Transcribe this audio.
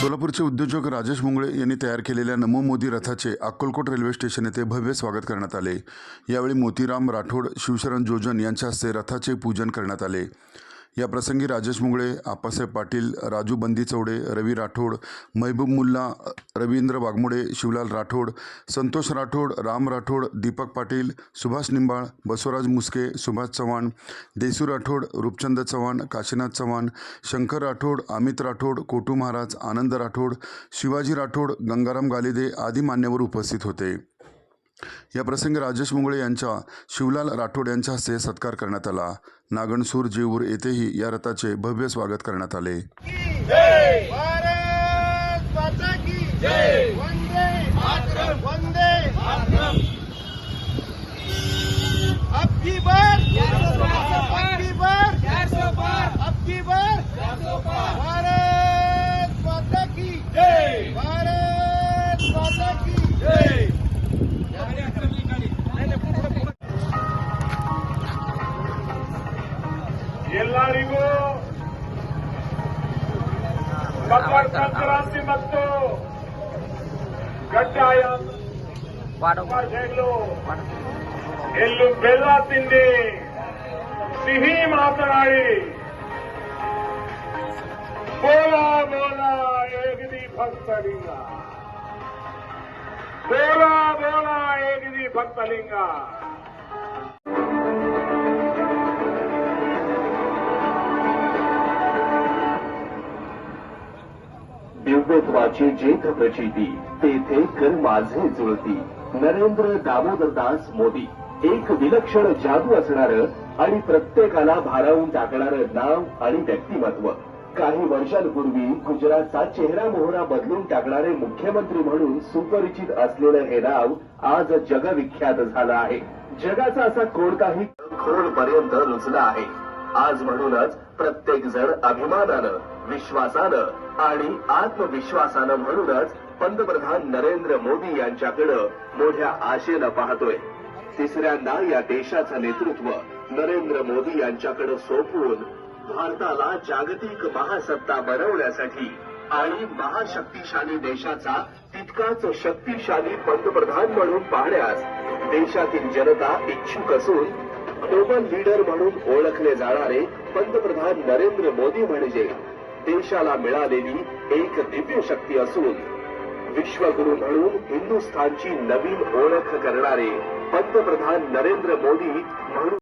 सोलापूरचे उद्योजक राजेश मुंगळे यांनी तयार केलेल्या नमो मोदी रथाचे अक्कलकोट रेल्वे स्टेशन येथे भव्य स्वागत करण्यात आले. यावेळी मोतीराम राठोड शिवशरण जोजन यांच्या हस्ते रथाचे पूजन करण्यात आले. या प्रसंगी राजेश मुंगळे आप्पासाहेब पाटील राजू बंदीचौडे रवी राठोड महबूब मुल्ला रवींद्र वाघमोडे शिवलाल राठोड संतोष राठोड राम राठोड दीपक पाटील सुभाष निंबाळ बसवराज मुस्के सुभाष चव्हाण देसू राठोड रूपचंद चव्हाण काशीनाथ चव्हाण शंकर राठोड अमित राठोड कोटू महाराज आनंद राठोड शिवाजी राठोड गंगाराम गालिदे आदी मान्यवर उपस्थित होते. या प्रसंगी राजेश मुंगळे यांच्या शिवलाल राठोड यांच्या हस्ते सत्कार करण्यात आला. नागणसूर जेऊर येथेही या रथाचे भव्य स्वागत करण्यात आले. ಎಲ್ಲರಿಗೂ ಮಕರ ಸಂಕ್ರಾಂತಿ ಮತ್ತು ಕಡ್ಡಾಯ ಶುಭಾಶಯಗಳು ಎಲ್ಲೂ ಬೆಲ್ಲ ತಿಂಡಿ ಸಿಹಿ ಮಾತನಾಡಿ ಬೋಲ ಬೋಲ ಏಗದಿ ಭಕ್ತಲಿಂಗ ಬೋಲ ಬೋಲ ಏಗದಿ ಭಕ್ತಲಿಂಗ अस्तित्वाची जेथ प्रचिती तेथे कर माझे जुळती. नरेंद्र दामोदरदास मोदी एक विलक्षण जादू असणार आणि प्रत्येकाला भारावून टाकणारं नाव आणि व्यक्तिमत्व. काही वर्षांपूर्वी गुजरातचा चेहरा मोहरा बदलून टाकणारे मुख्यमंत्री म्हणून सुपरिचित असलेलं हे नाव आज जगविख्यात झालं आहे. जगाचा असा कोणताही खोडपर्यंत रुजला आहे. आज म्हणूनच प्रत्येक जण अभिमानानं विश्वासानं आणि आत्मविश्वासानं म्हणूनच पंतप्रधान नरेंद्र मोदी यांच्याकडे मोठ्या आशेनं पाहतोय. तिसऱ्यांदा या देशाचं नेतृत्व नरेंद्र मोदी यांच्याकडे सोपवून भारताला जागतिक महासत्ता बनवण्यासाठी आणि महाशक्तिशाली देशाचा तितकाच शक्तिशाली पंतप्रधान म्हणून पाहण्यास देशातील जनता इच्छुक असून ग्लोबल लीडर म्हणून ओळखले जाणारे पंतप्रधान नरेंद्र मोदी म्हणजे देशाला मिळालेली एक दिव्य शक्ती असून विश्वगुरु म्हणून हिंदुस्थानची नवीन ओळख करणारे पंतप्रधान नरेंद्र मोदी म्हणून